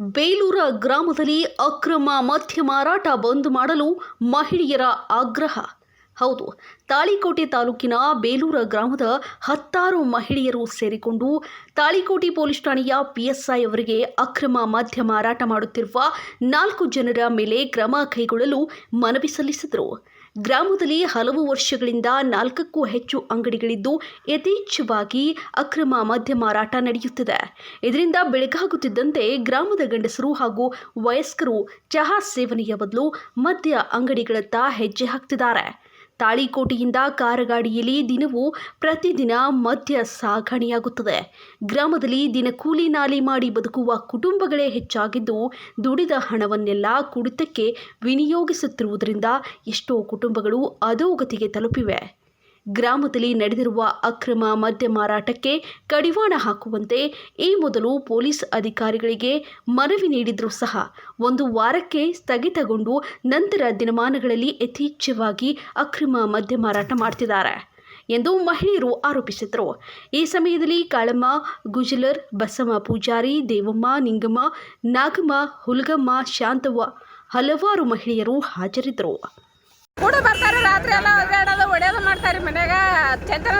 ಬೇಲೂರ ಗ್ರಾಮದಲ್ಲಿ ಅಕ್ರಮ ಮದ್ಯ ಮಾರಾಟ ಬಂದ್ ಮಾಡಲು ಮಹಿಳೆಯರ ಆಗ್ರಹ. ಹೌದು, ತಾಳಿಕೋಟೆ ತಾಲೂಕಿನ ಬೇಲೂರ ಗ್ರಾಮದ ಹತ್ತಾರು ಮಹಿಳೆಯರು ಸೇರಿಕೊಂಡು ತಾಳಿಕೋಟೆ ಪೊಲೀಸ್ ಠಾಣೆಯ ಪಿಎಸ್ಐ ಅವರಿಗೆ ಅಕ್ರಮ ಮದ್ಯ ಮಾರಾಟ ಮಾಡುತ್ತಿರುವ ನಾಲ್ಕು ಜನರ ಮೇಲೆ ಕ್ರಮ ಕೈಗೊಳ್ಳಲು ಮನವಿ ಸಲ್ಲಿಸಿದರು. ಗ್ರಾಮದಲ್ಲಿ ಹಲವು ವರ್ಷಗಳಿಂದ ನಾಲ್ಕಕ್ಕೂ ಹೆಚ್ಚು ಅಂಗಡಿಗಳಿದ್ದು ಯಥೇಚ್ಛವಾಗಿ ಅಕ್ರಮ ಮದ್ಯ ಮಾರಾಟ ನಡೆಯುತ್ತಿದೆ. ಇದರಿಂದ ಬೆಳಗಾಗುತ್ತಿದ್ದಂತೆ ಗ್ರಾಮದ ಗಂಡಸರು ಹಾಗೂ ವಯಸ್ಕರು ಚಹಾ ಸೇವನೆಯ ಬದಲು ಮದ್ಯ ಅಂಗಡಿಗಳತ್ತ ಹೆಜ್ಜೆ ಹಾಕ್ತಿದ್ದಾರೆ. ತಾಳಿಕೋಟೆಯಿಂದ ಕಾರಗಾಡಿಯಲ್ಲಿ ದಿನವೂ ಪ್ರತಿದಿನ ಮದ್ಯ ಸಾಗಣೆಯಾಗುತ್ತದೆ. ಗ್ರಾಮದಲ್ಲಿ ದಿನಕೂಲಿ ನಾಲಿ ಮಾಡಿ ಬದುಕುವ ಕುಟುಂಬಗಳೇ ಹೆಚ್ಚಾಗಿದ್ದು, ದುಡಿದ ಹಣವನ್ನೆಲ್ಲ ಕುಡಿತಕ್ಕೆ ವಿನಿಯೋಗಿಸುತ್ತಿರುವುದರಿಂದ ಎಷ್ಟೋ ಕುಟುಂಬಗಳು ಅಧೋಗತಿಗೆ ತಲುಪಿವೆ. ಗ್ರಾಮದಲ್ಲಿ ನಡೆದಿರುವ ಅಕ್ರಮ ಮದ್ಯ ಮಾರಾಟಕ್ಕೆ ಕಡಿವಾಣ ಹಾಕುವಂತೆ ಈ ಮೊದಲು ಪೊಲೀಸ್ ಅಧಿಕಾರಿಗಳಿಗೆ ಮನವಿ ನೀಡಿದರೂ ಸಹ ಒಂದು ವಾರಕ್ಕೆ ಸ್ಥಗಿತಗೊಂಡು ನಂತರ ದಿನಮಾನಗಳಲ್ಲಿ ಯಥೇಚ್ಛವಾಗಿ ಅಕ್ರಮ ಮದ್ಯ ಮಾರಾಟ ಮಾಡ್ತಿದ್ದಾರೆ ಎಂದು ಮಹಿಳೆಯರು ಆರೋಪಿಸಿದರು. ಈ ಸಮಯದಲ್ಲಿ ಕಾಳಮ್ಮ, ಗುಜಲರ್, ಬಸಮ್ಮ ಪೂಜಾರಿ, ದೇವಮ್ಮ, ನಿಂಗಮ್ಮ, ನಾಗಮ್ಮ, ಹುಲ್ಗಮ್ಮ, ಶಾಂತವ್ವ ಹಲವಾರು ಮಹಿಳೆಯರು ಹಾಜರಿದ್ದರು. ರಾತ್ರಿ ಎಲ್ಲ ಒದ್ದಾಡೋದು ಹೊಡೆಯೋದು ಮಾಡ್ತಾರೆ ಮನ್ಯಾಗ ಚಂತನ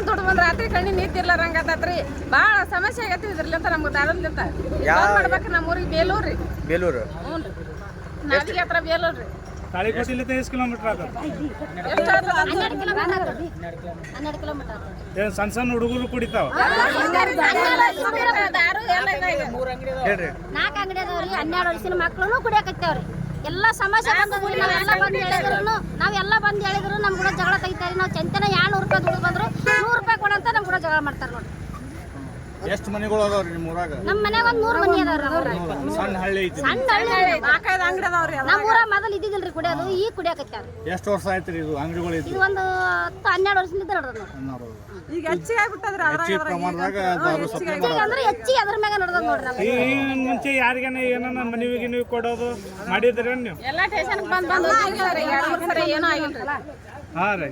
ಕಣ್ಣಿ ನೀತಿರ್ಲಾರಂಗತ್ತತ್ರಿ ಭಾಳ ಸಮಸ್ಯೆ ಆಗೈತಿ ಇದ್ರಲಿಂತ ನಮ್ಗೆ ದಾರಂತ ಯಾವ- ಮಾಡ್ಬೇಕು ನಮ್ಮ ಊರಿಗೆ ಬೇಲೂರು? ರೀ ಬೇಲೂರು ಹ್ಞೂ ರೀ ಹತ್ರ ಬೇಲೂರು ರೀ ತಾಳಿಕೋಟಿಲಿಂದ ಎಷ್ಟು ಕಿಲೋಮೀಟರ್ ಏನು ಸಣ್ಣ ಸಣ್ಣ ಹುಡುಗರು ಕುಡಿತಾವ. ಹೇಳ್ರಿ. ನಾಲ್ಕು ಅಂಗಡಿ ಅದಾವ್ರಿ ಹನ್ನೆರಡು ವರ್ಷದ ಮಕ್ಕಳು ಕುಡಿಯಕತ್ತೇವ್ರಿ. ಎಲ್ಲ ಸಮಸ್ಯೆ ಬಂದದ್ರಿ ನಾವೆಲ್ಲ ಬಂದು ಹೇಳಿದ್ರು ನಾವೆಲ್ಲ ಬಂದು ಹೇಳಿದ್ರು ನಮ್ಮ ಕೂಡ ಜಗಳ ತೆಗಿತಾರೆ ನಾವು ಚಂತನ ನೂರು ರೂಪಾಯಿ ದುಡ್ಡು ಬಂದ್ರು ನೂರು ಮಾಡ್ತಾರೆ ನೋಡಿ ಎಷ್ಟು ಮನೆಗಳು ಅದಾವ್ರಿ ನಿಮ್ಮ ಊರಾಗ? ನಮ್ಮ ಮನ್ಯಾಗ ಒಂದ್ ಮೂರ್ ಮನಿ ಅದಾವ್ರಿ ನಮ್ಮ ಊರಾಗ. ಸಣ್ಣ ಹಳ್ಳಿ ಐತಿ ಸಣ್ಣ ಹಳ್ಳಿ. ನಾಲ್ಕೈದು ಅಂಗಡಿ ಅದಾವ್ರಿ ಅದ ನಮ್ಮ ಊರ ಮೊದಲು ಇದ್ದಿದ್ದಿಲ್ರಿ ಕುಡಿಯೋದು ಈಗ ಕುಡಿಯಾಕತ್ತಾರ ಎಷ್ಟು ವರ್ಷ ಆಯ್ತ್ರಿ ಇದು ಅಂಗಡಿಗಳು ಇದು ಒಂದು ಹತ್ತು ಹನ್ನೆರಡು ವರ್ಷದಿಂದ ನಡೆದ ನೋಡಿ ಈಗ ಹೆಚ್ಚಿಗೆ ಆಗ್ಬಿಟ್ಟದ್ರಿ ಹೆಚ್ಚಿನ ಪ್ರಮಾಣದಾಗ ದಾರು ಸಪ್ಲೈ ಹೆಚ್ಚಿಗೆ ಅಂದ್ರೆ ಹೆಚ್ಚಿಗೆ ಅದ್ರ ಮ್ಯಾಗ ನಡೆದ ನೋಡ್ರಿ ಈ ಮುಂಚೆ ಯಾರಿಗಾನ ಏನನ್ನ ಕೊಡೋದು ಮಾಡಿದ್ರೆ ನೀವು? ಎಲ್ಲ ಬಂದು ಬಂದು ಎರಡು ಮೂರು ಸರಿ ಏನೂ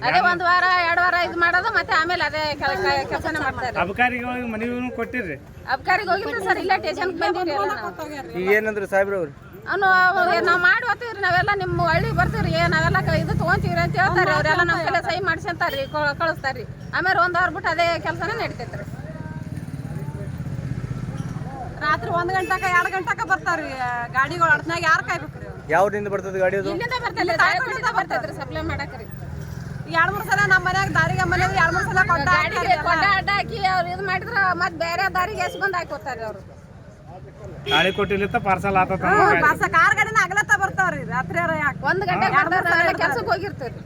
ಅದೇ ಒಂದ್ ವಾರ ಎರಡು ವಾರ ಇದು ಮಾಡೋದು ಮತ್ತೆ ಆಮೇಲೆ ಅದೇ ಕೆಲಸನೇ ಮಾಡ್ತಾರೆ ಹೋಗಿ ಮನವಿನೂ ಕೊಟ್ಟಿರಿ ಅಬಕಾರಿಗೆ ಹೋಗಿದ್ರಿ ಸರ್ ಇಲ್ಲ ಟೇಷನ್ ಬಂದಿರಿ ಏನಂದ್ರೆ ಸಾಹೇಬ್ರವ್ರು ಅವನು ನಾವು ಮಾಡಿ ಹೋಗ್ತೀವ್ರಿ ನಾವೆಲ್ಲ ನಿಮ್ಮ ಹಳ್ಳಿಗೆ ಬರ್ತೀವ್ರಿ ನಾವೆಲ್ಲ ಕ- ಇದು ತೊಗೊಂತೀವ್ರಿ ಅಂತ ಹೇಳ್ತಾರೆ. ಅವರೆಲ್ಲ ನಮ್ಮ ಕಡೆ ಸಹಿ ಮಾಡ್ಸಂತಾರ್ರಿ ಕಳಿಸ್ತಾರ್ರಿ ಆಮೇಲೆ ಒಂದು ವಾರ ಬಿಟ್ಟು ಅದೇ ಕೆಲಸನೇ ನಡೀತೈತ್ರಿ ರಾತ್ರಿ ಒಂದ್ ಗಂಟಕ ಎರಡು ಗಂಟಕ ಬರ್ತಾರ್ರಿ ಗಾಡಿಗಳು ಅಡ್ನಾಗ ಯಾರು ಕಾಯ್ಬೇಕ್ರಿ ಯಾವ್ರಿಂದ ಬರ್ತದೆ ಗಾಡಿ ಇಲ್ಲಿಂದ ಬರ್ತೈತ್ರಿ ಸಪ್ಲೈ ಮಾಡಕ್ರಿ ಎರಡು ಮೂರು ಸಲ ನಮ್ಮ ಮನ್ಯಾಗ ದಾರಿಗೆ ಮನೆ ಎರಡು ಮೂರು ಸಲ ಕೊಟ್ಟ ಕೊಟ್ಟ ಅಡ್ಡ ಹಾಕಿ ಅವ್ರು ಇದು ಮಾಡಿದ್ರ ಮತ್ತೆ ಬೇರೆ ದಾರಿಗೆ ಎಸ್ ಬಂದ್ ಹಾಕೋತಾರೆ ಅವರು. ತಾಳಿಕೋಟಿಲಿಂದ ಪಾರ್ಸಲ್ ಆತತ ಕಾರ್ ಗಾಡಿನ ಅಗಲತ್ತ ಬರ್ತಾವ್ರಿ ರಾತ್ರಿ ಯಾಕೆ? ಒಂದ್ ಗಂಟೆ ಕೆಲಸಕ್ಕೆ ಹೋಗಿರ್ತೀವಿ